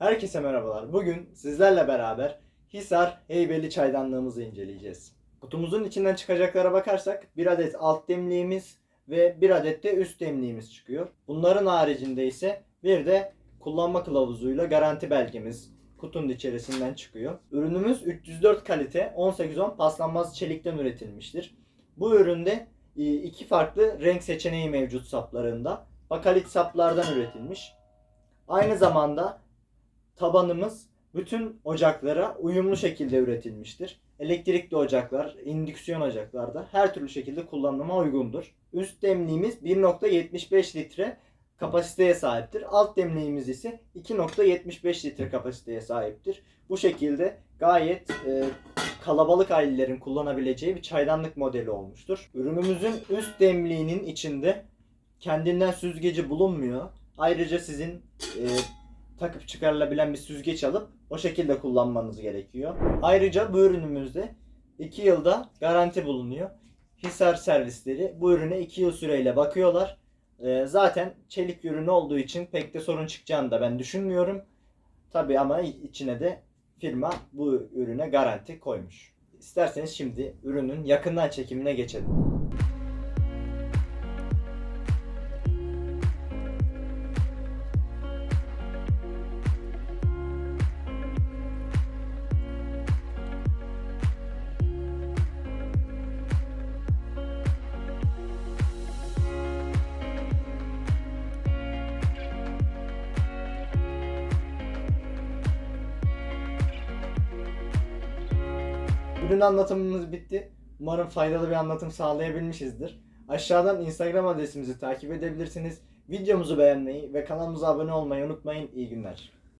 Herkese merhabalar. Bugün sizlerle beraber Hisar Heybeli çaydanlığımızı inceleyeceğiz. Kutumuzun içinden çıkacaklara bakarsak bir adet alt demliğimiz ve bir adet de üst demliğimiz çıkıyor. Bunların haricinde ise bir de kullanma kılavuzuyla garanti belgemiz kutunun içerisinden çıkıyor. Ürünümüz 304 kalite 1810 paslanmaz çelikten üretilmiştir. Bu üründe e, iki farklı renk seçeneği mevcut saplarında. Bakalit saplardan üretilmiş. Aynı zamanda tabanımız bütün ocaklara uyumlu şekilde üretilmiştir. Elektrikli ocaklar, indüksiyon ocaklarda her türlü şekilde kullanıma uygundur. Üst demliğimiz 1.75 litre kapasiteye sahiptir. Alt demliğimiz ise 2.75 litre kapasiteye sahiptir. Bu şekilde gayet e, kalabalık ailelerin kullanabileceği bir çaydanlık modeli olmuştur. Ürünümüzün üst demliğinin içinde kendinden süzgeci bulunmuyor. Ayrıca sizin e, takıp çıkarılabilen bir süzgeç alıp o şekilde kullanmanız gerekiyor. Ayrıca bu ürünümüzde 2 yılda garanti bulunuyor. Hisar servisleri bu ürüne 2 yıl süreyle bakıyorlar. E, zaten çelik ürünü olduğu için pek de sorun çıkacağını da ben düşünmüyorum. Tabi ama içine de firma bu ürüne garanti koymuş. İsterseniz şimdi ürünün yakından çekimine geçelim. Ürün anlatımımız bitti. Umarım faydalı bir anlatım sağlayabilmişizdir. Aşağıdan Instagram adresimizi takip edebilirsiniz. Videomuzu beğenmeyi ve kanalımıza abone olmayı unutmayın. İyi günler.